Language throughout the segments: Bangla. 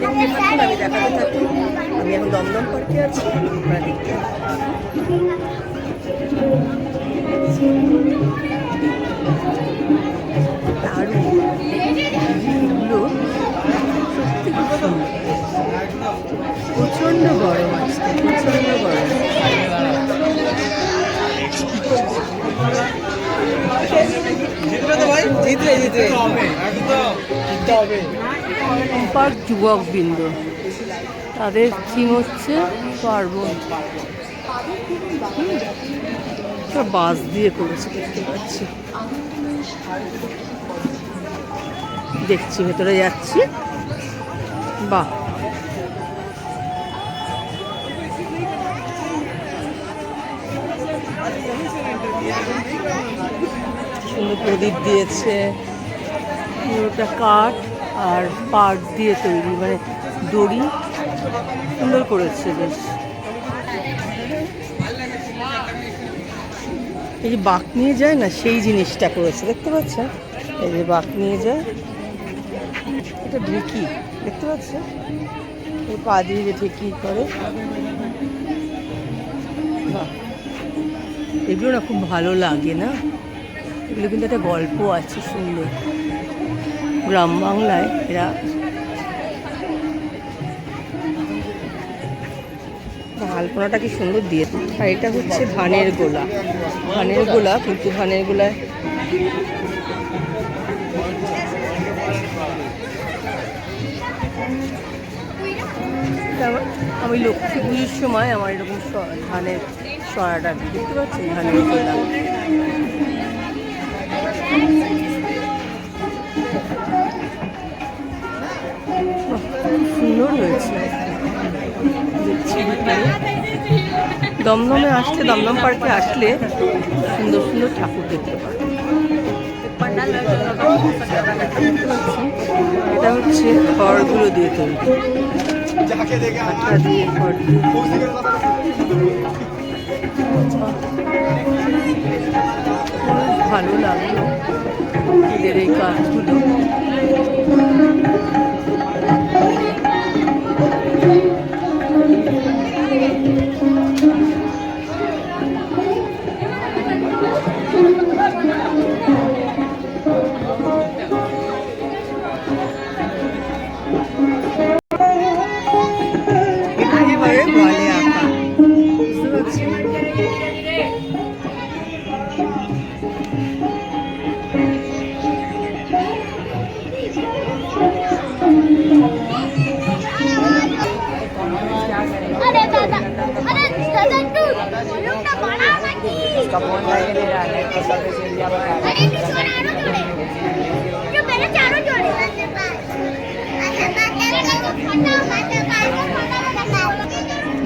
দেখতে থাকুন আমি দেখাতে থাকুন আমি এখন দমদম পার্কে আছি। আপনারা দেখতে। দারুণ। সত্যি খুব পার্ক যুবক বৃন্দ। তাদের থিম হচ্ছে পার্বণ। সব বাস দিয়ে করেছে দেখতে পাচ্ছি দেখছি ভেতরে যাচ্ছি। বাহ। সুন্দর প্রদীপ দিয়েছে। পুরোটা কাঠ আর পাট দিয়ে তৈরি মানে দড়ি সুন্দর করেছে বেশ। এই যে বাঁক নিয়ে যায় না, সেই জিনিসটা করেছে, দেখতে পাচ্ছেন এই যে বাঁক নিয়ে যায়। এটা ঢেকি, দেখতে পাচ্ছেন এই পা দিয়ে যে ঢেকি করে। এগুলো না খুব ভালো লাগে না? এগুলো কিন্তু একটা গল্প আছে সুন্দর। গ্রাম বাংলায় এরা আলপনাটা কি সুন্দর দিয়ে আর এটা হচ্ছে ধানের গোলা। ধানের গোলা কিন্তু ধানের গোলায়। আমি লক্ষ্মী পুজোর সময় আমার এরকম ধানের সরাটা দেখতে পাচ্ছি ধানের গোলা। দমদমে আসলে দমদম পার্কে আসলে সুন্দর সুন্দর ঠাকুর দেখতে পারে এটা হচ্ছে খড়গুলো দিয়ে তৈরি। ভালো লাগল। এই কাজগুলো।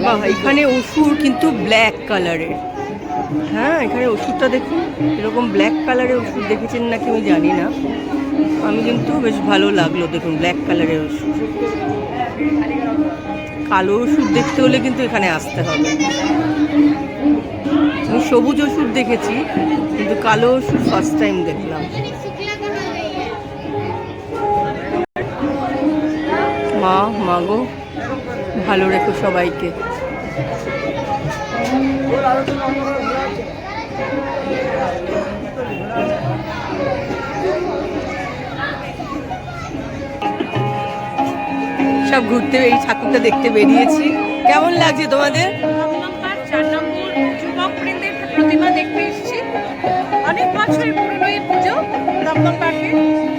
বাহ এখানে ওষুধ কিন্তু ব্ল্যাক কালারের হ্যাঁ এখানে ওষুধটা দেখুন এরকম ব্ল্যাক কালারের ওষুধ দেখেছেন নাকি আমি জানি না। আমি কিন্তু বেশ ভালো লাগল দেখুন ব্ল্যাক কালারের ওষুধ কালো ওষুধ দেখতে হলে কিন্তু এখানে আসতে হবে। আমি সবুজ ওষুধ দেখেছি, কিন্তু কালো ওষুধ ফার্স্ট টাইম দেখলাম। মা মাগো ভালো রেখো সবাইকে। সব ঘুরতে এই ঠাকুরটা দেখতে বেরিয়েছি। কেমন লাগছে তোমাদের? অনেক বছরের পুরনো এই পুজো দমদম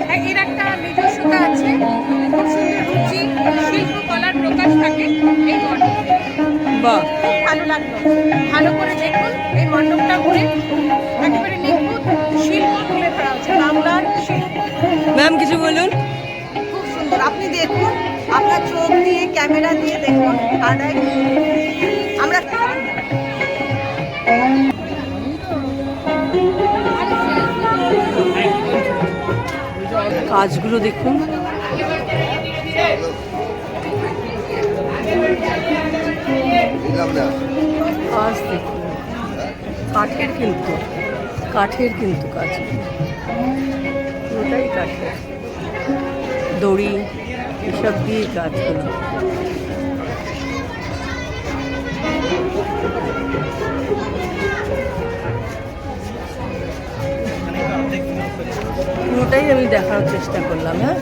হ্যাঁ, এর একটা নিজস্বতা আছে। খুব সুন্দর রুচি শিল্পকলার প্রকাশ থাকে এই মণ্ডপে। খুব ভালো লাগল। ভালো করে দেখুন এই মণ্ডপটা ঘুরে। একেবারে নিখুঁত শিল্প তুলে ধরা হচ্ছে। বাংলার শিল্প। ম্যাম কিছু বলুন। খুব সুন্দর। আপনি দেখুন আপনার চোখ দিয়ে ক্যামেরা দিয়ে দেখুন। আড়াই আমরা কাজগুলো দেখুন। কাজ দেখুন। কাঠের কিন্তু কাঠের কিন্তু কাজ। পুরোটাই কাঠের। দড়ি, এসব দিয়েই কাজগুলো। পুরোটাই আমি দেখানোর চেষ্টা করলাম হ্যাঁ?